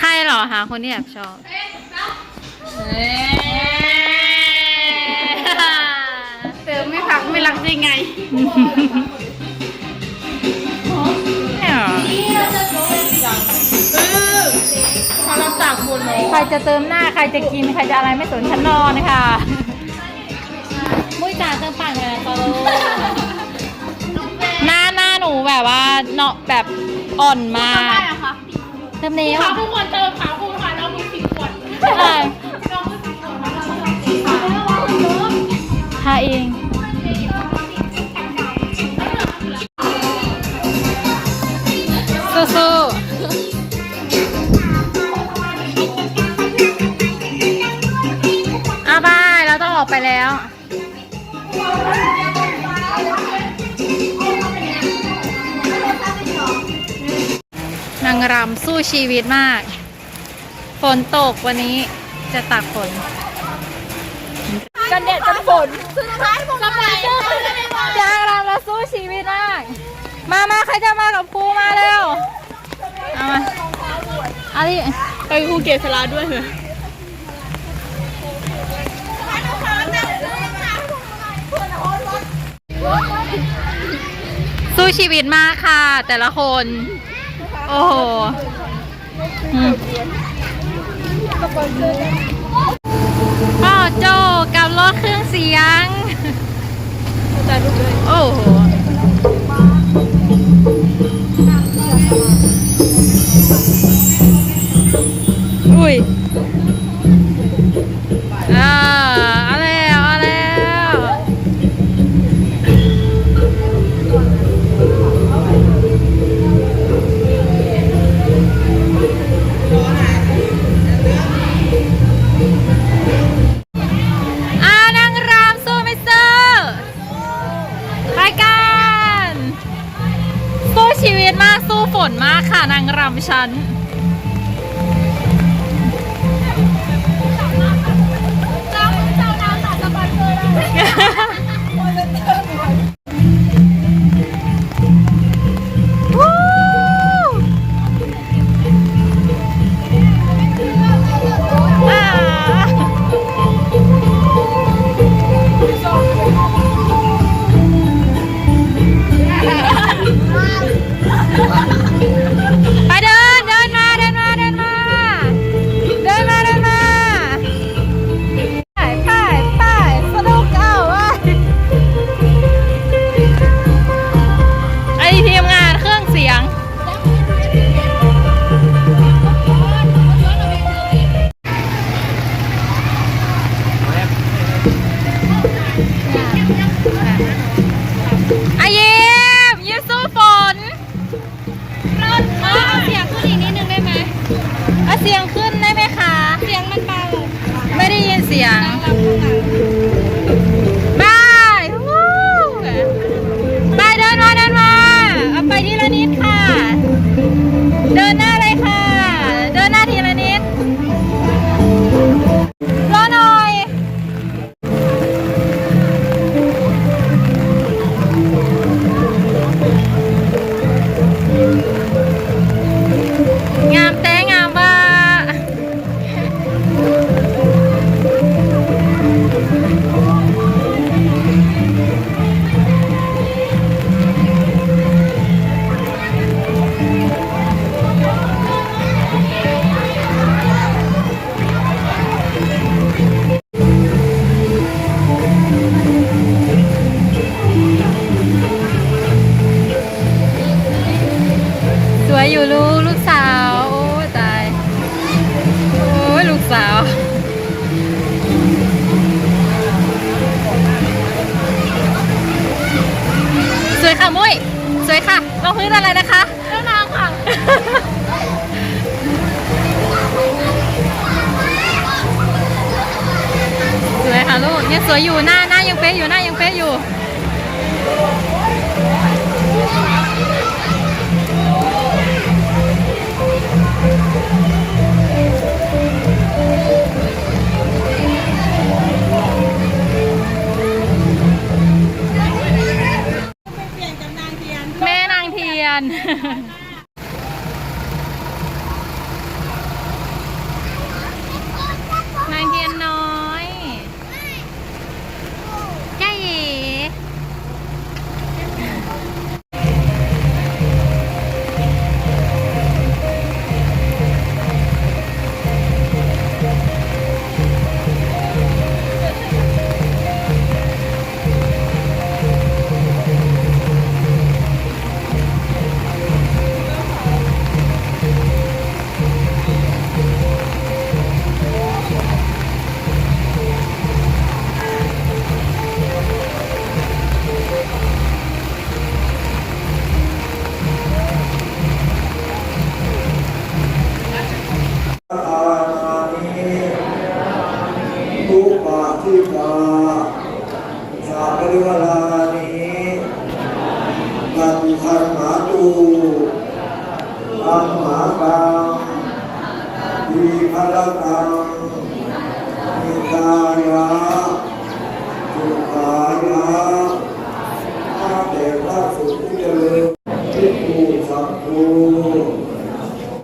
ใครเหรอคะคนที่แอบชอบเติมไม่พักไม่รักได้ไงไม่เหรอพอเราตากบนเลยใครจะเติมหน้าใครจะกินใครจะอะไรไม่สนฉันนอนค่ะมุ้ยจ่าเติมปากเลยนะตอนหน้าหน้าหนูแบบว่าเนาะแบบอ่อนมากอะคะ เติมเนี้ยขาผู้คนเติมขาผู้ค่ะน้องมือสิบขวดใช่ำสู้ชีวิตมาก ฝนตกวันนี้จะตากฝน กันเด็ดกันฝนสุดท้ายผมทำไมนางรำเราสู้ชีวิตมาก มามาใครจะมากับครูมาเร็ว เอามาเอาดิไปครูเกศลาด้วยเหรอสู้ชีวิตมากค่ะ แต่ละคน โอ้โหอืมพ่อโจกับรถเครื่องเสียง โอ้โห สู้ฝนมากค่ะนางรำฉัน ไยังสวยอยู่หน้าหน้ายังเป๊ะอยู่หน้ายังเป๊ะอยู่แม่นางเทียน arriba